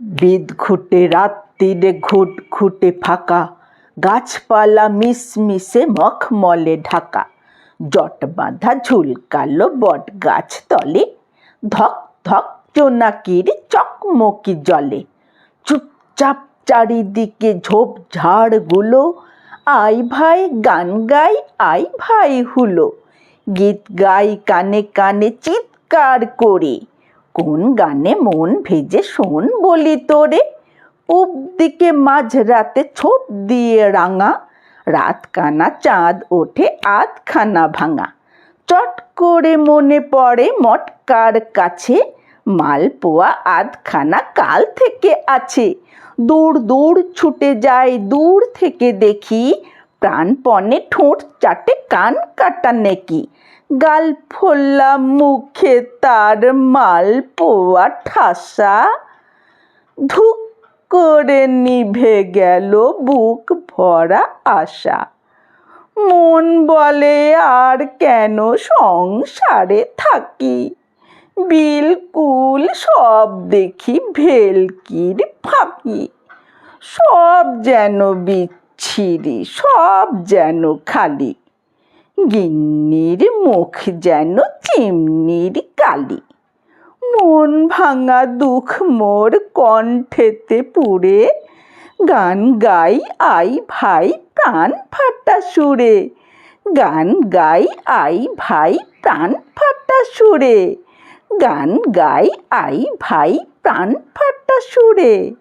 বিদ ঘুটে রাত্রিরে ঘুট ঘুটে ফাঁকা। গাছপালা মিশমিশে মখমলে ঢাকা। জট বাঁধা ঝুলকালো বট গাছ তলে। ধক ধক জোনাকির চকমকি জলে। চুপচাপ চারিদিকে ঝোপ ঝাড়গুলো আই ভাই গান গাই, আই ভাই হুলো। গীত গাই কানে কানে চিৎকার করে। কোন গানে মন ভেজে শোন বলি তোরে। পূব দিকে মাঝরাতে ছোপ দিয়ে রাঙা রাত কানা চাঁদ ওঠে আধখানা ভাঙা। চট করে মনে পড়ে মটকার কাছে, মালপোয়া আধখানা কাল থেকে আছে। দূর দূর ছুটে যায় দূর থেকে দেখি, প্রাণপণে ঠোঁট চাটে কান কাটা নেকি। গাল ফোল্লা মুখে তার মাল পোয়া ঠাসা। ধুক করে নিভে গেল বুক ভরা আশা। মন বলে আর কেন সংসারে থাকি? বিলকুল সব দেখি ভেলকির ফাঁকি। সব যেন বিচ্ছিরি, সব যেন খালি। গিন্নির মুখ যেন চিমনির কালি। মন ভাঙা দুঃখ মোর কণ্ঠেতে পুড়ে। গান গাই, আই ভাই, প্রাণ ফাটা সুরে। গান গাই, আই ভাই, প্রাণ ফাটা সুরে। গান গাই, আই ভাই, প্রাণ ফাটা সুরে।